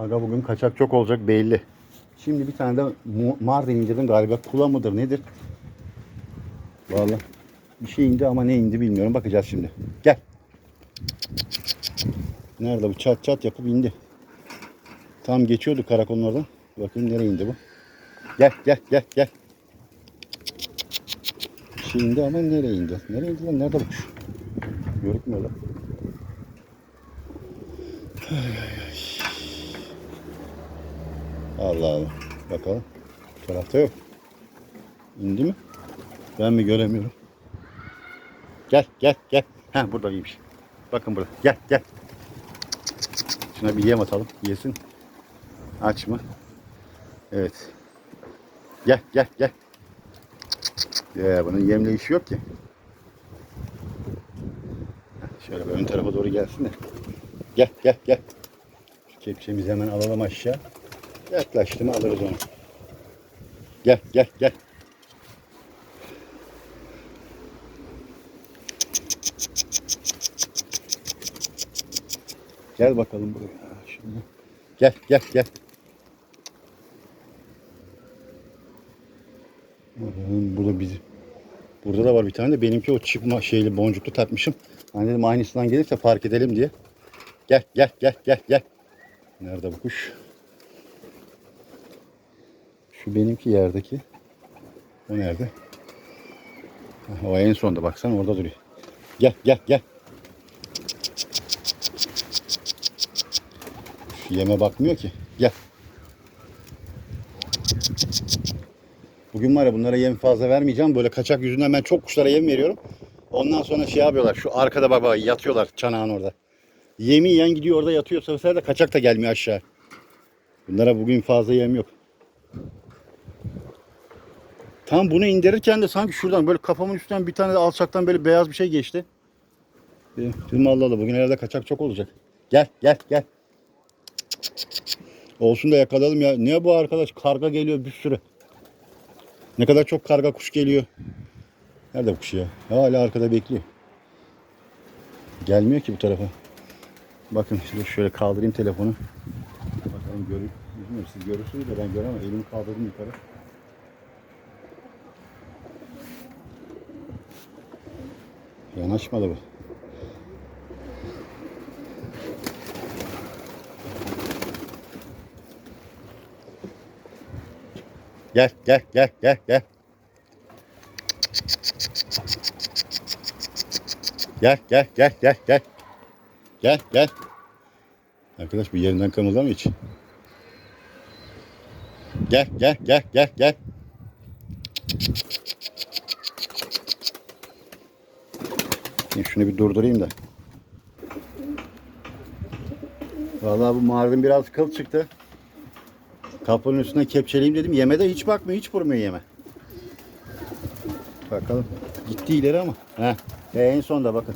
Aga bugün kaçak çok olacak belli. Şimdi bir tane de Mardin indirdim galiba. Kula mıdır nedir? Vallahi bir şey indi ama ne indi bilmiyorum. Bakacağız şimdi. Gel. Nerede bu? Çat çat yapıp indi. Tam geçiyordu karakolun oradan. Bakayım nereye indi bu. Gel gel gel gel. Bir şey indi ama nereye indi? Nereye indi lan? Nerede bu kuş? Görükmüyor lan. Allah Allah. Bakalım. Bu tarafta yok. İndi mi? Ben mi göremiyorum? Gel gel gel. Ha burada iyiymiş. Bakın burada. Gel gel. Şuna bir yem atalım. Yesin. Aç mı? Evet. Gel gel gel. Ya bunun yemle işi yok ki. Şöyle ön tarafa doğru gelsin de. Gel gel gel. Şu kepçemizi hemen alalım aşağı. Yaklaştı mı alırız onu. Gel gel gel. Gel bakalım buraya. Şimdi. Gel gel gel. Burada bizi. Burada da var bir tane de benimki o çıkma şeyli boncuklu takmışım. Hani dedim aynısından gelirse fark edelim diye. Gel gel gel gel gel. Nerede bu kuş? Şu benimki yerdeki. O nerede? O en sonda baksan orada duruyor. Gel gel gel. Şu yeme bakmıyor ki. Gel. Bugün var ya bunlara yem fazla vermeyeceğim. Böyle kaçak yüzünden ben çok kuşlara yem veriyorum. Ondan sonra şey yapıyorlar. Şu arkada bak yatıyorlar çanağın orada. Yemi yiyen gidiyor orada yatıyor. Bu sefer de kaçak da gelmiyor aşağı. Bunlara bugün fazla yem yok. Tam bunu indirirken de sanki şuradan böyle kafamın üstünden bir tane de alçaktan böyle beyaz bir şey geçti. Dedim Allah Allah bugün herhalde kaçak çok olacak. Gel gel gel. Olsun da yakalayalım ya. Niye bu arkadaş karga geliyor bir sürü. Ne kadar çok karga kuş geliyor. Nerede bu kuş ya? Hala arkada bekliyor. Gelmiyor ki bu tarafa. Bakın şimdi şöyle kaldırayım telefonu. Bakalım görür. Bilmiyorum siz görürsünüz de ben göremem. Elimi kaldırdım yukarı. Yanaşmadı bu. Gel gel gel gel gel. Gel gel gel gel gel. Gel gel. Arkadaş bu yerinden kımıldamıyor hiç. Gel gel gel gel gel. Şunu bir durdurayım da. Vallahi bu mağaranın biraz kıl çıktı. Kapının üstüne kepçeleyeyim dedim. Yeme de hiç bakmıyor. Hiç vurmuyor yeme. Bakalım. Gitti ileri ama. Heh. E, en sonda bakın.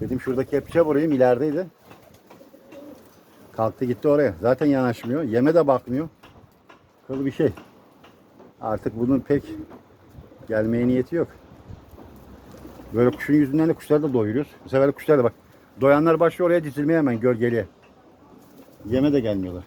Dedim şurada kepçe vurayım. ilerideydi. Kalktı gitti oraya. Zaten yanaşmıyor. Yeme de bakmıyor. Kıl bir şey. Artık bunun pek gelmeye niyeti yok. Böyle kuşun yüzünden de kuşları da doyuruyoruz. Bu sefer kuşlar da bak. Doyanlar başlıyor oraya dizilmeye hemen gölgeliye. Yeme de gelmiyorlar.